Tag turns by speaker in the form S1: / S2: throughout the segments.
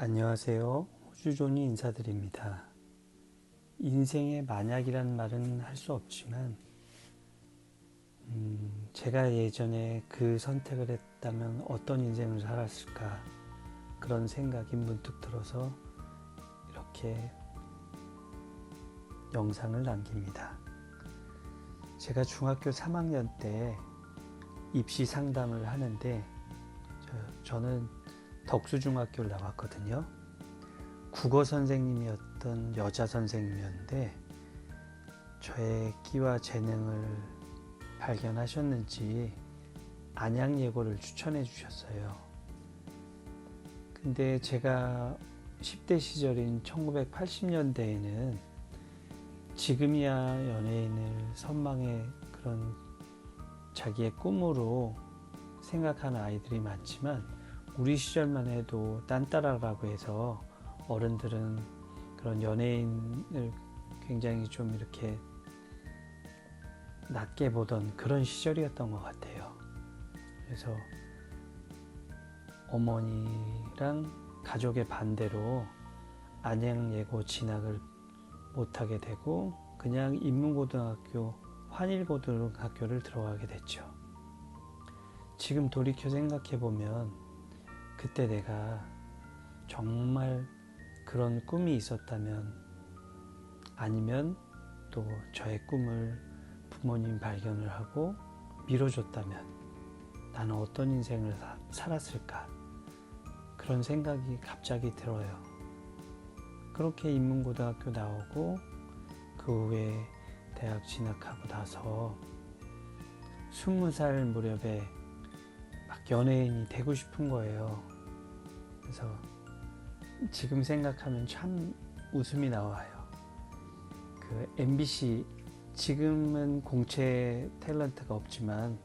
S1: 안녕하세요. 호주존이 인사드립니다. 인생의 만약이란 말은 할 수 없지만, 음, 제가 예전에 그 선택을 했다면 어떤 인생을 살았을까 그런 생각이 문득 들어서 이렇게 영상을 남깁니다. 제가 중학교 3학년 때 입시 상담을 하는데 저, 저는 덕수중학교를 나왔거든요. 국어 선생님이었던 여자 선생님이었는데 저의 끼와 재능을 발견하셨는지 안양 예고를 추천해 주셨어요. 근데 제가 10대 시절인 1980년대에는 지금이야 연예인을 선망의 그런 자기의 꿈으로 생각하는 아이들이 많지만 우리 시절만 해도 딴따라라고 해서 어른들은 그런 연예인을 굉장히 좀 이렇게 낮게 보던 그런 시절이었던 것 같아요. 그래서 어머니랑 가족의 반대로 안양예고 진학을 못하게 되고 그냥 인문고등학교 환일고등학교를 들어가게 됐죠. 지금 돌이켜 생각해 보면 그때 내가 정말 그런 꿈이 있었다면 아니면 또 저의 꿈을 부모님 발견을 하고 밀어줬다면 나는 어떤 인생을 사, 살았을까 그런 생각이 갑자기 들어요. 그렇게 인문고등학교 나오고 그 후에 대학 진학하고 나서 스무 살 무렵에 막 연예인이 되고 싶은 거예요. 그래서 지금 생각하면 참 웃음이 나와요. 그 MBC 지금은 공채 탤런트가 없지만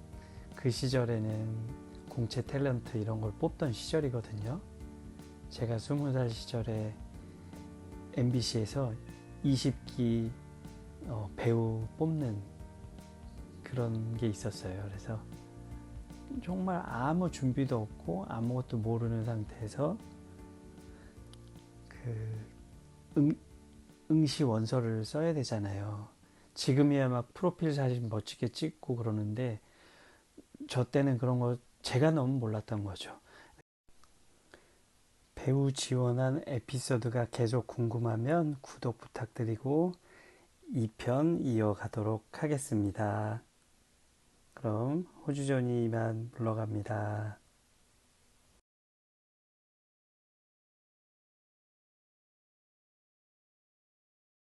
S1: 그 시절에는 공채 탤런트 이런 걸 뽑던 시절이거든요. 제가 스무 살 시절에 MBC에서 20기 어, 배우 뽑는 그런 게 있었어요. 그래서 정말 아무 준비도 없고 아무것도 모르는 상태에서 그 응, 응시 원서를 써야 되잖아요. 지금이야 막 프로필 사진 멋지게 찍고 그러는데 저 때는 그런 거 제가 너무 몰랐던 거죠. 배우 지원한 에피소드가 계속 궁금하면 구독 부탁드리고 2편 이어가도록 하겠습니다. 그럼 호주전이만 물러갑니다.